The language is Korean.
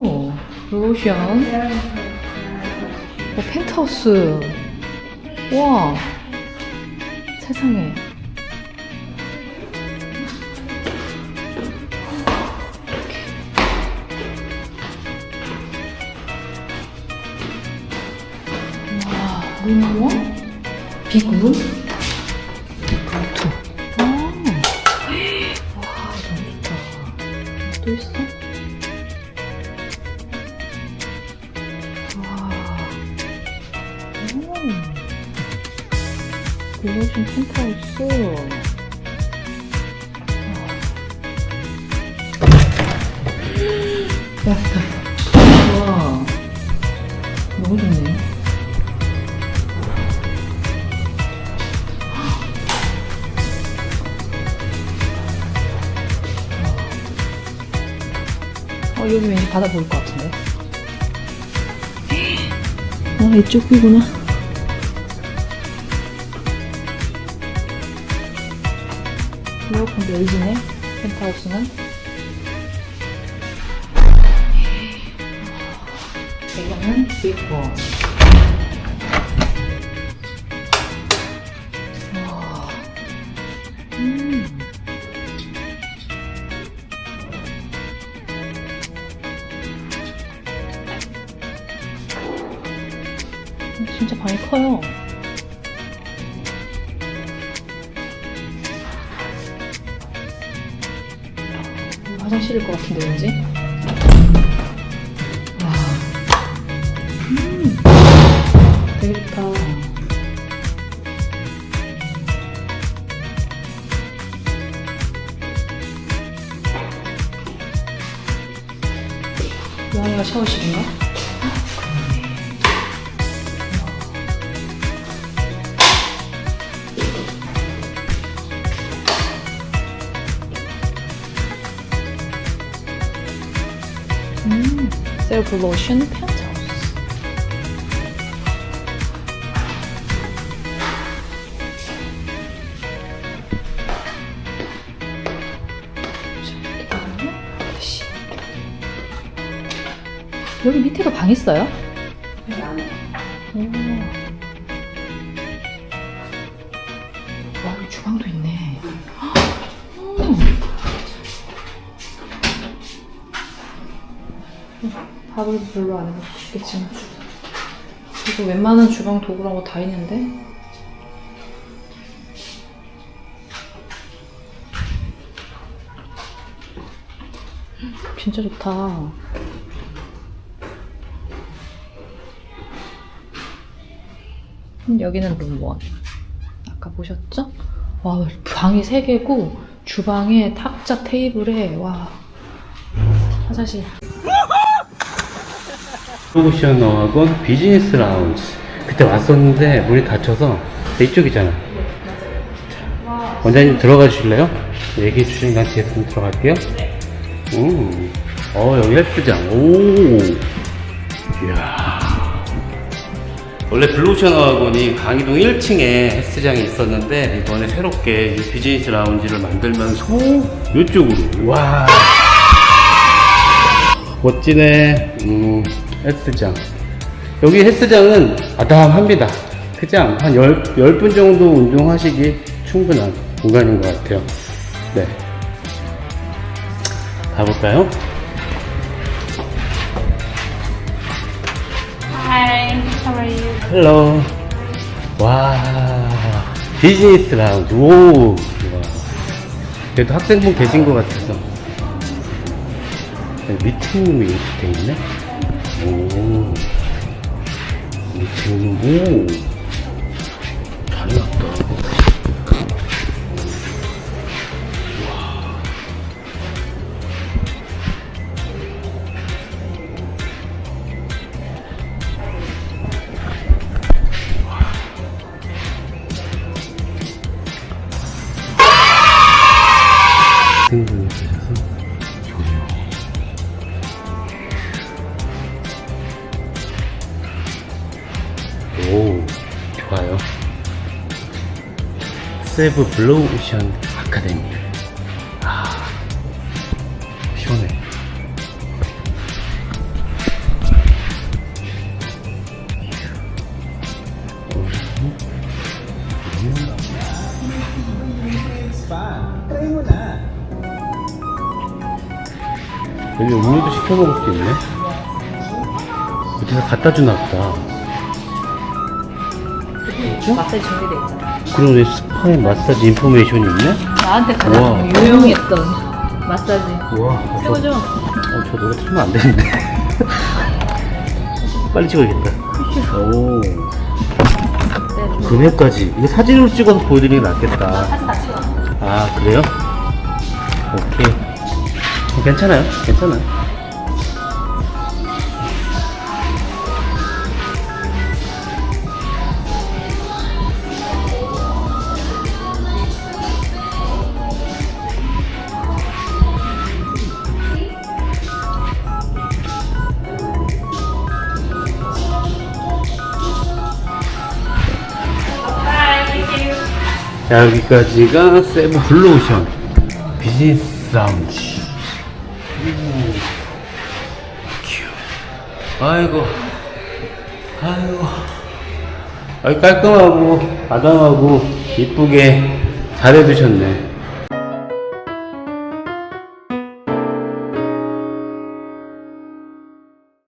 오, 로션. 어, 펜트하우스. 와. 세상에. 와, 룸 원? 빅룸? 글로션 펜트하우스. 와. 야, 와. 너무 좋네. 어, 여기 왠지 바다 보일 것 같은데. 아, 이쪽이구나. 에어컨도 LG네, 펜트하우스는. 배경은 빅원. 와. 음. 진짜 방이 커요. 화장실일 것 같은데 왠지. 와. 음. 되게 좋다. 여기가 샤워실인가? 음, 셀프 로션. 씨. 여기 밑에가 방 있어요? 오. 와, 여기 주방도 있네. 밥을 별로 안 해먹으시겠지만. 그리고 웬만한 주방 도구랑 거다 있는데. 진짜 좋다. 음, 여기는 룸원. 아까 보셨죠? 와 방이 3개고 주방에 탁자 테이블에 와. 화장실 프로모션학원 비즈니스 라운지. 그때 왔었는데 문이 닫혀서 네, 이쪽이잖아. 자, 원장님 들어가 주실래요? 얘기해 주시니까 뒤에서 좀 들어갈게요. 음. 어 여기 헬스장 오. 이야. 원래 블루오션 학원이 강의동 1층에 헬스장이 있었는데 이번에 새롭게 이 비즈니스 라운지를 만들면서 이쪽으로. 와. 멋지네. 음, 헬스장. 여기 헬스장은 아담합니다. 그냥 한 10, 10분 정도 운동하시기 충분한 공간인 것 같아요. 네. 가볼까요? Hi, how are you? 헬로. 와, 비즈니스 라운지. 오, 와. 그래도 학생분 계신 것 같아서. 네, 미팅룸이 이렇게 돼 있네? 오. 잘 해놨다. 학생 세이브 블로우 오션 아카데미. 아, 시원해. 여기 음료도 시켜 먹을 수 있네. 어디서 갖다 주나 보다. 마사지 준비돼 있잖아. 그럼 왜 스파의 마사지 인포메이션이 있네? 나한테 가장 우와. 유용했던 마사지. 우와, 저, 최고죠? 어, 저 노래 틀면 안 되는데. 빨리 찍어야겠다. 오, 네, 금액까지. 이거 사진으로 찍어서 보여드리는 게 낫겠다. 사진 다 찍어. 아, 그래요? 오케이. 어, 괜찮아요. 괜찮아요. 자, 여기까지가 세부 블루오션 비즈니스 라운지. 아이고, 아이고. 아이 깔끔하고 아담하고 이쁘게 잘해두셨네.